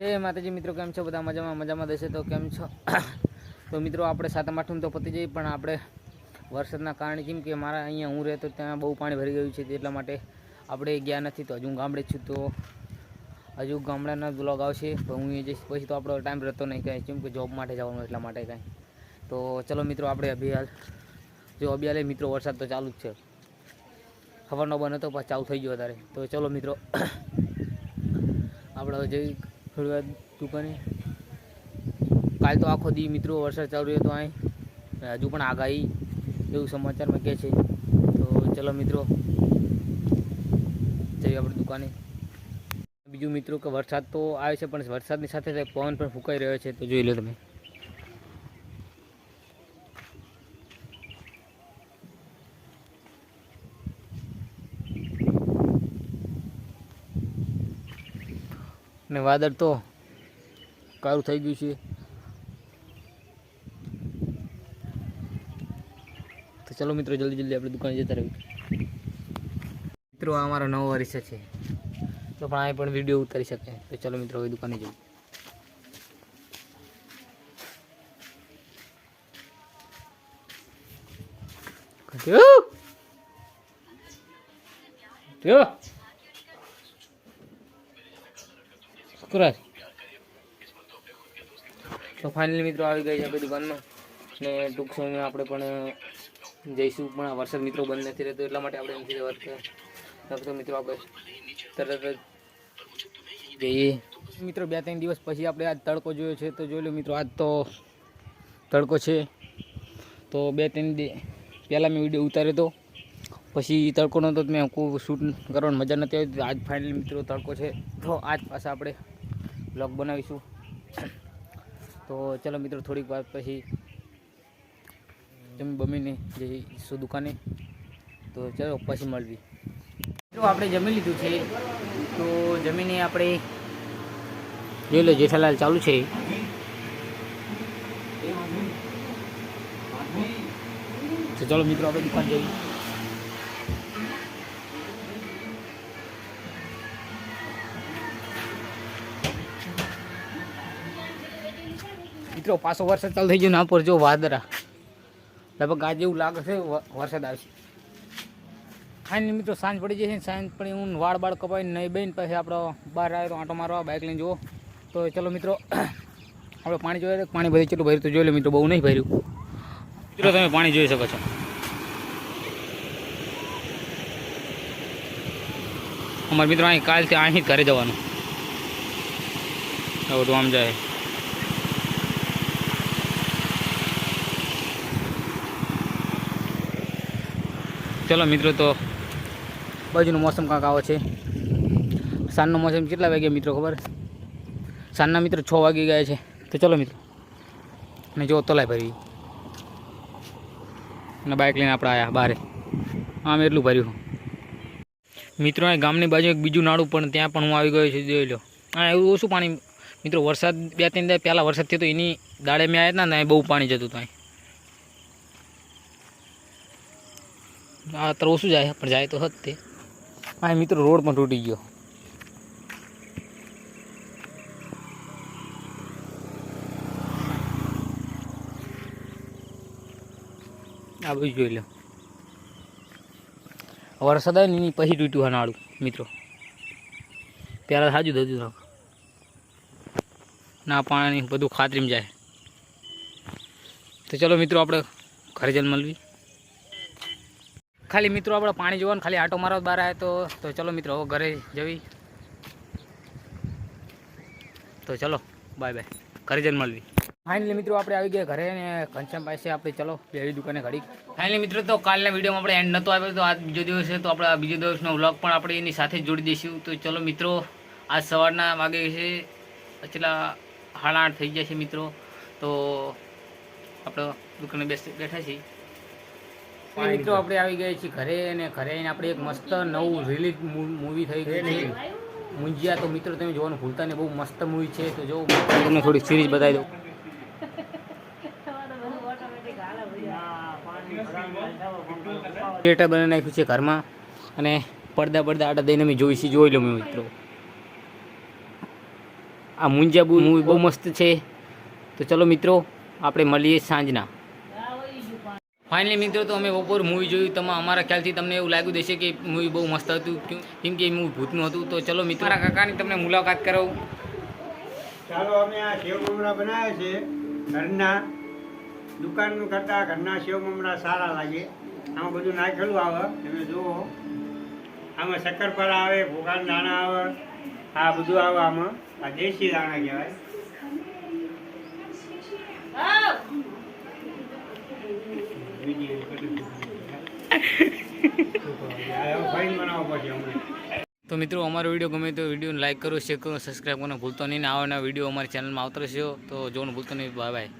એ માતાજી, મિત્રો, કેમ છો? બધા મજામાં? મજામાં દેશે તો કેમ છો? તો મિત્રો, આપણે સાતમ આઠમ તો પતી જઈ, પણ આપણે વરસાદના કારણે કેમ કે મારા અહીંયા હું રહેતો, ત્યાં બહુ પાણી ભરી ગયું છે એટલા માટે આપણે ગયા નથી. તો હજુ હું ગામડે છું, તો હજુ ગામડાના બ્લોગ આવશે તો હું એ જઈશ. પછી તો આપણો ટાઈમ રહેતો નહીં કાંઈ. કેમ કે જોબ માટે જવાનું એટલા માટે કાંઈ. તો ચલો, મિત્રો, આપણે અભિયાલ જો અભિયાલે મિત્રો, વરસાદ તો ચાલુ જ છે. ખબરનો ન હતો પછી ચાલુ થઈ ગયો અત્યારે. તો ચલો, મિત્રો, આપણે જે થોડી વાર દુકાને કાલ તો આખો દી મિત્રો વરસાદ ચાલુ રહ્યો તો અહીં. હજુ પણ આગાહી એવું સમાચારમાં કહે છે. તો ચલો મિત્રો, જઈએ આપણે દુકાને. બીજું મિત્રો કે વરસાદ તો આવે છે, પણ વરસાદની સાથે સાથે પવન પણ ફૂંકાઈ રહ્યો છે, તો જોઈ લો તમે. ને વાદળ તો કાળું થઈ ગયું છે. તો ચલો મિત્રો, જલ્દી જલ્દી આપણે દુકાને જતા રહીએ. મિત્રો, આ અમારો નવો અરીસો છે. તો પણ અહીં પણ વીડિયો ઉતારી શકે. તો ચલો મિત્રો, હવે દુકાને જઈએ. કયો કયો તો ફાઇનલી મિત્રો આવી ગઈ છે આપણી દુકાનમાં ને ટૂંક સમયમાં આપણે પણ જઈશું. પણ આ વરસાદ મિત્રો બંધ નથી રહેતો, એટલા માટે આપણે નથી જવા તો મિત્રો આપણે તરત જ જઈએ. મિત્રો, બે ત્રણ દિવસ પછી આપણે આજ તડકો જોયો છે. તો જોઈ લો મિત્રો, આજ તો તડકો છે. તો બે ત્રણ પહેલાં મેં વીડિયો ઉતાર્યો હતો પછી તડકો નહોતો મેં કોઈ શૂટ કરવાની મજા નથી આવી. આજ ફાઇનલી મિત્રો તડકો છે. તો આજ પાછા આપણે બ્લોગ બનાવીશું. તો ચલો મિત્રો, થોડીક વાર પછી જમી બમીને જઈશું દુકાને, તો ચલો પછી મળવી મિત્રો, આપણે જમી લીધું છે. તો જમીને આપણે જોઈ લો, જેઠાલાલ ચાલુ છે. તો ચલો મિત્રો, આપણે દુકાન જઈએ. મિત્રો, પાછો વરસાદ ચાલુ થઈ ગયો ના પર જો વાદળા. લગભગ આજે એવું લાગે છે વરસાદ આવશે. ફાઇનલી મિત્રો, સાંજ પડી જશે સાંજ પડી હું વાળ બાળ કપાઈને નહીં બેન પછી આપણો બહાર આવે તો આંટો મારવા બાઇક લઈને જુઓ. તો ચલો મિત્રો આપણે પાણી જોઈએ પાણી ભરી ચેટલું ભર્યું તો જોઈ લો મિત્રો, બહુ નહીં ભર્યું. મિત્રો, તમે પાણી જોઈ શકો છો. અમારા મિત્રો અહીં કાલથી અહીં ઘરે જવાનું. એવું તો આમ જાય. ચલો મિત્રો, તો બાજુનું મોસમ કાંક આવો છે. સાંજનો મોસમ કેટલા વાગ્યા મિત્રો ખબર? સાંજના મિત્રો છ વાગી ગયા છે. તો ચલો મિત્રો, અને જો તલાય ભરી અને બાઇક લઈને આપણે આવ્યા બહારે આમ એટલું ભર્યું મિત્રો અહીં ગામની બાજુ એક બીજું નાળું પણ ત્યાં પણ હું આવી ગયો છું, જોઈ લો. હા એવું ઓછું પાણી. મિત્રો, વરસાદ બે ત્રણ દાડા પહેલાં વરસાદ થયો તો એની દાડે મેં આવ્યા હતા ને બહુ પાણી જતું હતું અહીં. આ તો ઓછું જાય? પણ જાય તો હત તે. હા મિત્રો રોડ પણ તૂટી ગયો. આ બધું જોઈ લો. વરસાદ આવે ને પછી તૂટ્યું હા નાળું, મિત્રો. પહેલાં સાજું થતું ના પાણી બધું ખાતરીમાં જાય. તો ચલો મિત્રો, આપણે ઘરે જઈને મળવી ખાલી મિત્રો આપણે પાણી જોવાનું, ખાલી આટો મારવા બહાર આવે તો ચલો મિત્રો, હવે ઘરે જવી. તો ચલો બાય બાય ઘરે જઈને મળવી. ફાઇનલી મિત્રો, આપણે આવી ગયા ઘરે ને ઘનશ્યામ પાસે આપણે ચલો બેવી દુકાને ઘડી ફાઇનલી મિત્રો, તો કાલના વિડીયોમાં આપણે એન્ડ નહોતો આવ્યો તો આજ બીજો દિવસ છે, તો આપણે આ બીજો દિવસનો વ્લોગ પણ આપણે એની સાથે જોડી દઈશું. તો ચલો મિત્રો, આજ સવારના વાગે છે છેલ્લા હાડા આઠ થઈ ગયા છે મિત્રો. તો આપણે દુકાને બેસી, બેઠા છીએ. મિત્રો આપણે આવી ગયા છીએ ઘરે અને ઘરે આવીને આપણે એક મસ્ત નવું રિલીઝ મૂવી થઈ ગઈ છે. મુંજિયા તો મિત્રો તમે જોવાનું ભૂલતા નહીં બહુ મસ્ત મૂવી છે. તો જો તમને થોડી સિરીઝ બતાવી દઉં. થિયેટર બનાવી નાખ્યું છે ઘરમાં અને પડદા પડદા આટા દઈને અમે છીએ જોઈ લો મેં મિત્રો. આ મુંજા મૂવી બહુ મસ્ત છે. તો ચલો મિત્રો આપણે મળીએ સાંજના. ફાઇનલી મિત્રો, તો અમે બપોર મૂવી જોયું. તમે, અમારા ખ્યાલથી તમને એવું લાગ્યું દેશે કે મૂવી બહુ મસ્ત હતું. કેમ- કે એ મૂવી ભૂતનું હતું. તો ચલો, મિત્રો. મારા કાકાની તમને મુલાકાત કરાવું. ચાલો, અમે આ સેવ મમરા બનાવ્યા છે. ઘરના, દુકાનનું કરતાં ઘરના સેવ મમરા સારા લાગે. આમાં બધું નાખેલું આવે. તમે જુઓ. આમાં શક્કરપારા આવે, ભોગાન દાણા આવે. આ બધું આવે આમાં. આ દેશી દાણા કહેવાય બીજી બધું. આ હવે ફાઇન બનાવવો પડશે હમણાં તો મિત્રો, અમારો વીડિયો ગમે તો વિડીયોને લાઇક કરો શેર કરો સબસ્ક્રાઈબ કરવાનું ભૂલતો નહીં આવવાના વીડિયો અમારી ચેનલમાં આવતા રહેશે. તો જોવાનું ભૂલતો નહીં. Bye bye